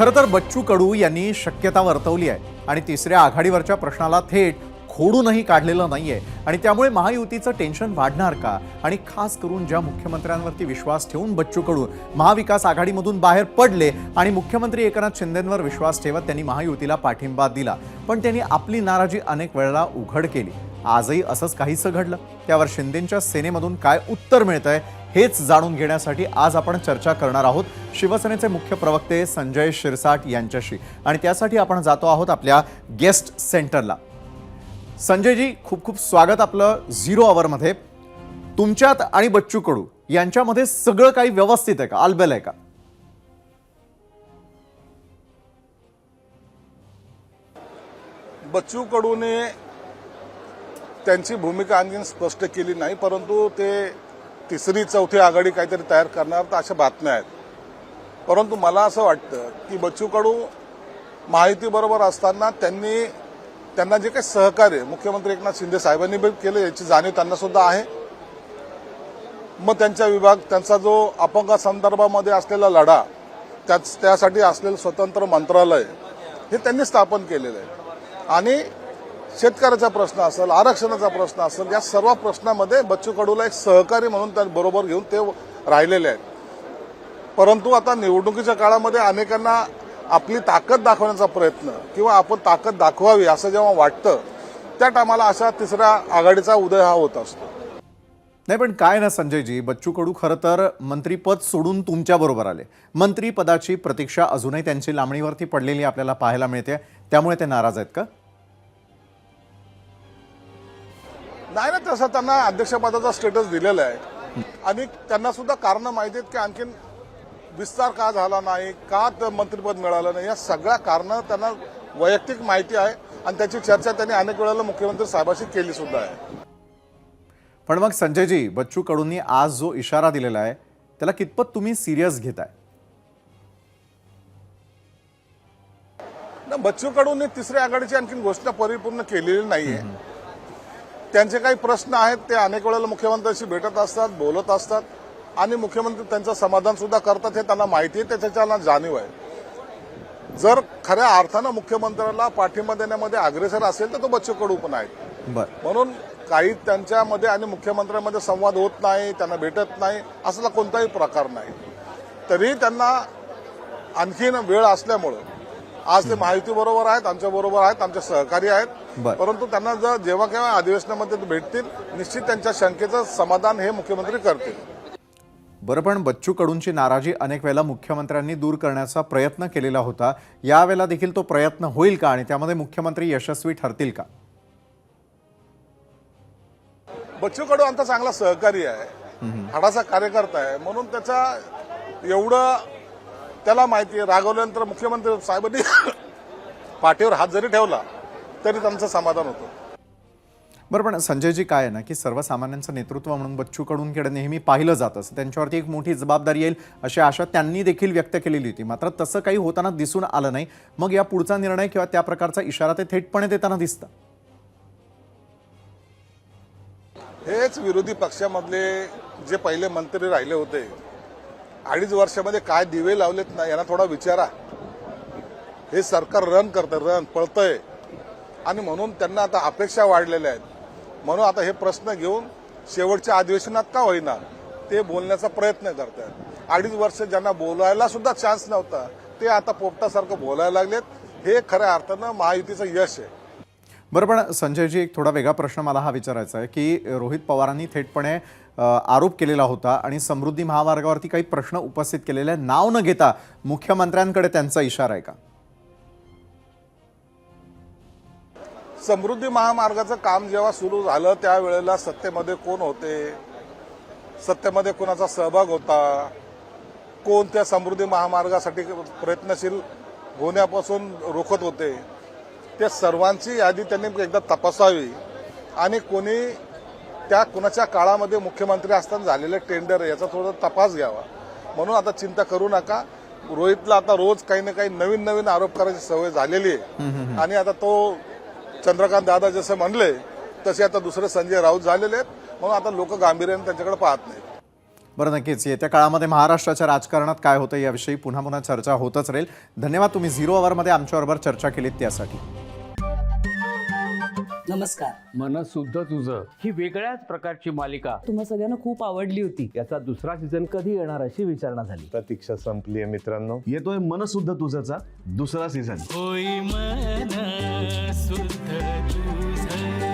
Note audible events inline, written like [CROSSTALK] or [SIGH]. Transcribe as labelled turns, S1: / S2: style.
S1: खरं तर बच्चू कडू यांनी शक्यता वर्तवली आहे आणि तिसऱ्या आघाडीवरच्या प्रश्नाला थेट खोडूनही काढलेलं नाहीये. आणि त्यामुळे महायुतीचं टेन्शन वाढणार का? आणि खास करून ज्या मुख्यमंत्र्यांवरती विश्वास ठेवून बच्चू कडू महाविकास आघाडीमधून बाहेर पडले आणि मुख्यमंत्री एकनाथ शिंदेंवर विश्वास ठेवत त्यांनी महायुतीला पाठिंबा दिला. पण त्यांनी आपली नाराजी अनेक वेळेला उघड केली. आजही असंच काहीसं घडलं. त्यावर शिंदेंच्या सेनेमधून काय उत्तर मिळतंय हेच जाणून घेण्यासाठी आज आपण चर्चा करणार आहोत शिवसेनेचे मुख्य प्रवक्ते संजय शिरसाट यांच्याशी. आणि त्यासाठी आपण जातो आहोत आपल्या गेस्ट सेंटरला. संजयजी खूप खूप स्वागत आपलं झिरो आवरमध्ये. तुमच्यात आणि बच्चू कडू यांच्यामध्ये सगळं काही व्यवस्थित आहे का? आलबेल आहे का?
S2: बच्चू कडूने त्यांची भूमिका आणखी स्पष्ट केली नाही परंतु ते तिसरी चौथी आघाडी काहीतरी तयार करणार तर अशा बातम्या आहेत. परंतु मला असं वाटतं की बच्चू कडू माहितीबरोबर असताना त्यांनी त्यांना जे काही सहकार्य मुख्यमंत्री एकनाथ शिंदे साहेबांनी केलं याची जाणीव त्यांना सुद्धा आहे. मग त्यांचा विभाग त्यांचा जो अपंगासंदर्भामध्ये असलेला लढा त्याच त्यासाठी असलेलं स्वतंत्र मंत्रालय हे त्यांनी स्थापन केलेलं आहे. आणि शेतकऱ्याचा प्रश्न असेल आरक्षणाचा प्रश्न असेल या सर्व प्रश्नामध्ये बच्चू कडूला एक सहकारी म्हणून त्या बरोबर घेऊन ते राहिलेले आहेत. परंतु आता निवडणुकीच्या काळामध्ये अनेकांना आपली ताकद दाखवण्याचा प्रयत्न किंवा आपण ताकद दाखवावी असं जेव्हा वाटतं त्या टायमाला अशा तिसऱ्या आघाडीचा उदय हा होत असतो.
S1: नाही पण काय ना संजयजी बच्चू कडू खरं तर मंत्रीपद सोडून तुमच्या बरोबर आले. मंत्रीपदाची प्रतीक्षा अजूनही त्यांची लांबणीवरती पडलेली आपल्याला पाहायला मिळते. त्यामुळे ते नाराज आहेत का?
S2: नाही ना तसं त्यांना अध्यक्षपदाचा स्टेटस दिलेला आहे. आणि त्यांना सुद्धा कारण माहिती आहेत की आणखीन विस्तार का झाला नाही का मंत्रिपद मिळालं नाही या सगळ्या कारण त्यांना वैयक्तिक माहिती आहे आणि त्याची चर्चा त्यांनी अनेक वेळेला मुख्यमंत्री साहेबांशी केली सुद्धा आहे.
S1: पण मग संजयजी बच्चू कडूंनी आज जो इशारा दिलेला आहे त्याला कितपत तुम्ही सिरियस घेताय?
S2: ना बच्चू कडूंनी तिसऱ्या आघाडीची आणखीन घोषणा परिपूर्ण केलेली नाहीये. त्यांचे काही प्रश्न आहेत ते अनेक वेळेला मुख्यमंत्र्यांशी भेटत असतात बोलत असतात आणि मुख्यमंत्री त्यांचं समाधान सुद्धा करतात हे त्यांना माहिती आहे त्याच्या त्यांना जाणीव आहे. जर खऱ्या अर्थानं मुख्यमंत्र्याला पाठिंबा देण्यामध्ये अग्रेसर असेल तर तो बच्चू कडू पण आहेत
S1: बर.
S2: म्हणून काही त्यांच्यामध्ये आणि मुख्यमंत्र्यांमध्ये संवाद होत नाही त्यांना भेटत नाही असला कोणताही प्रकार नाही. तरी त्यांना आणखीन वेळ असल्यामुळं आज ते माहिती बरोबर आहेत आमच्या बरोबर आहेत आमचे सहकारी आहेत. परंतु त्यांना जर जेव्हा केव्हा अधिवेशनामध्ये भेटतील निश्चित त्यांच्या शंकेचं समाधान हे मुख्यमंत्री करतील.
S1: बरं पण बच्चू कडूंची नाराजी अनेक वेळेला मुख्यमंत्र्यांनी दूर करण्याचा प्रयत्न केलेला होता. यावेळेला देखील तो प्रयत्न होईल का आणि त्यामध्ये मुख्यमंत्री यशस्वी ठरतील का?
S2: बच्चू कडू आमचा चांगला सहकारी आहे. हाडाचा कार्यकर्ता आहे. म्हणून त्याचा एवढं त्याला माहिती आहे रागवल्यानंतर मुख्यमंत्री साहेबांनी [COUGHS] पाठीवर हात जरी ठेवला तरी त्यांचं समाधान होतं.
S1: बरं पण संजयजी काय आहे ना की सर्वसामान्यांचं नेतृत्व म्हणून बच्चू कडूंकडे नेहमी पाहिलं जात असं त्यांच्यावरती एक मोठी जबाबदारी येईल अशी आशा त्यांनी देखील व्यक्त केलेली होती. मात्र तसं काही होताना दिसून आलं नाही. मग या पुढचा निर्णय किंवा त्या प्रकारचा इशारा ते थेटपणे देताना दिसतं.
S2: हेच विरोधी पक्षामधले जे पहिले मंत्री राहिले होते अडीच वर्षामध्ये काय दिवे लावलेत ना यांना थोडा विचारा. हे सरकार रन करतं रन पळतंय. आणि म्हणून त्यांना आता अपेक्षा वाढलेल्या आहेत. म्हणून आता हे प्रश्न घेऊन शेवटच्या अधिवेशनात का होईना ते बोलण्याचा प्रयत्न करतात. अडीच वर्ष ज्यांना बोलायला सुद्धा चान्स नव्हता ते आता पोपटासारखं बोलायला लागलेत. हे खऱ्या अर्थानं महायुतीचं यश आहे.
S1: बरं पण संजयजी एक थोडा वेगळा प्रश्न मला हा विचारायचा आहे की रोहित पवारांनी थेटपणे आरोप केलेला होता आणि समृद्धी महामार्गावरती काही प्रश्न उपस्थित केलेले नाव न घेता मुख्यमंत्र्यांकडे त्यांचा इशारा आहे का?
S2: समृद्धी महामार्गाचं काम जेव्हा सुरू झालं त्यावेळेला सत्तेमध्ये कोण होते? सत्तेमध्ये कोणाचा सहभाग होता? कोण त्या समृद्धी महामार्गासाठी प्रयत्नशील होण्यापासून रोखत होते? त्या सर्वांची यादी त्यांनी एकदा तपासावी. आणि कोणी त्या कुणाच्या काळामध्ये मुख्यमंत्री असताना झालेले टेंडर याचा थोडा तपास घ्यावा. म्हणून आता चिंता करू नका. रोहितला आता रोज काही ना काही नवीन नवीन आरोप करायची सवय झालेली आहे. आणि आता तो चंद्रकांत दादा जसे म्हणले तसे आता दुसरे संजय राऊत झालेले आहेत. म्हणून आता लोक गांभीर्याने त्यांच्याकडे पाहत नाहीत.
S1: बरं नक्कीच. येत्या काळामध्ये महाराष्ट्राच्या राजकारणात काय होतं याविषयी पुन्हा पुन्हा चर्चा होतच राहील. धन्यवाद तुम्ही झिरो अवरमध्ये आमच्याबरोबर चर्चा केलीत त्यासाठी.
S3: नमस्कार.
S4: मन शुद्ध तुझं. ही वेगळ्याच प्रकारची मालिका.
S3: तुम्हा सगळ्यांना खूप आवडली होती.
S5: याचा दुसरा सीझन कधी येणार अशी विचारणा झाली.
S6: प्रतीक्षा संपली आहे मित्रांनो. येतोय मनसुद्ध तुझचा दुसरा सीझन
S7: होई मन तुझ.